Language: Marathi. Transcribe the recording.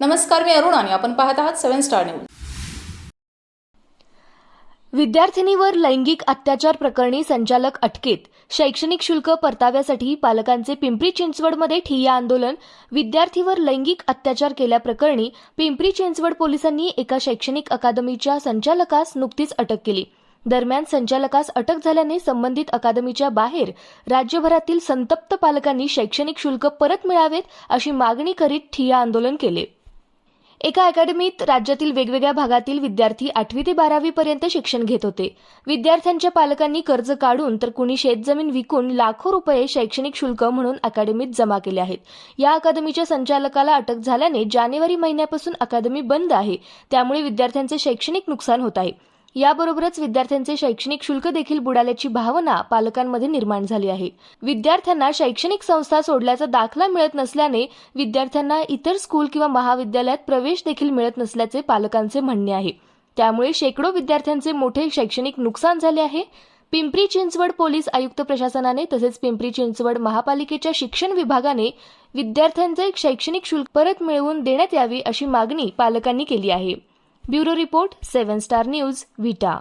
नमस्कार मी अरुण आणि आपण पाहत आहात सेव्हन स्टार न्यूज. विद्यार्थिनीवर लैंगिक अत्याचार प्रकरणी संचालक अटकेत. शैक्षणिक शुल्क परताव्यासाठी पालकांचे पिंपरी चिंचवडमध्ये ठिय्या आंदोलन. विद्यार्थीवर लैंगिक अत्याचार केल्याप्रकरणी पिंपरी चिंचवड पोलिसांनी एका शैक्षणिक अकादमीच्या संचालकास नुकतीच अटक केली. दरम्यान संचालकास अटक झाल्याने संबंधित अकादमीच्या बाहेर राज्यभरातील संतप्त पालकांनी शैक्षणिक शुल्क परत मिळावेत अशी मागणी करीत ठिय्या आंदोलन केले. एका अकॅडमीत राज्यातील वेगवेगळ्या भागातील विद्यार्थी आठवी ते बारावी पर्यंत शिक्षण घेत होते. विद्यार्थ्यांच्या पालकांनी कर्ज काढून तर कुणी शेतजमीन विकून लाखो रुपये शैक्षणिक शुल्क म्हणून अकॅडमीत जमा केले आहेत. या अकादमीच्या संचालकाला अटक झाल्याने जानेवारी महिन्यापासून अकादमी बंद आहे. त्यामुळे विद्यार्थ्यांचे शैक्षणिक नुकसान होत आहे. याबरोबरच विद्यार्थ्यांचे शैक्षणिक शुल्क देखील बुडाल्याची भावना पालकांमध्ये निर्माण झाली आहे. विद्यार्थ्यांना शैक्षणिक संस्था सोडल्याचा दाखला मिळत नसल्याने विद्यार्थ्यांना इतर स्कूल किंवा महाविद्यालयात प्रवेश देखील मिळत नसल्याचे पालकांचे म्हणणे आहे. त्यामुळे शेकडो विद्यार्थ्यांचे मोठे शैक्षणिक नुकसान झाले आहे. पिंपरी चिंचवड पोलीस आयुक्त प्रशासनाने तसेच पिंपरी चिंचवड महापालिकेच्या शिक्षण विभागाने विद्यार्थ्यांचे शैक्षणिक शुल्क परत मिळवून देण्यात यावी अशी मागणी पालकांनी केली आहे. Bureau report seven star news Vita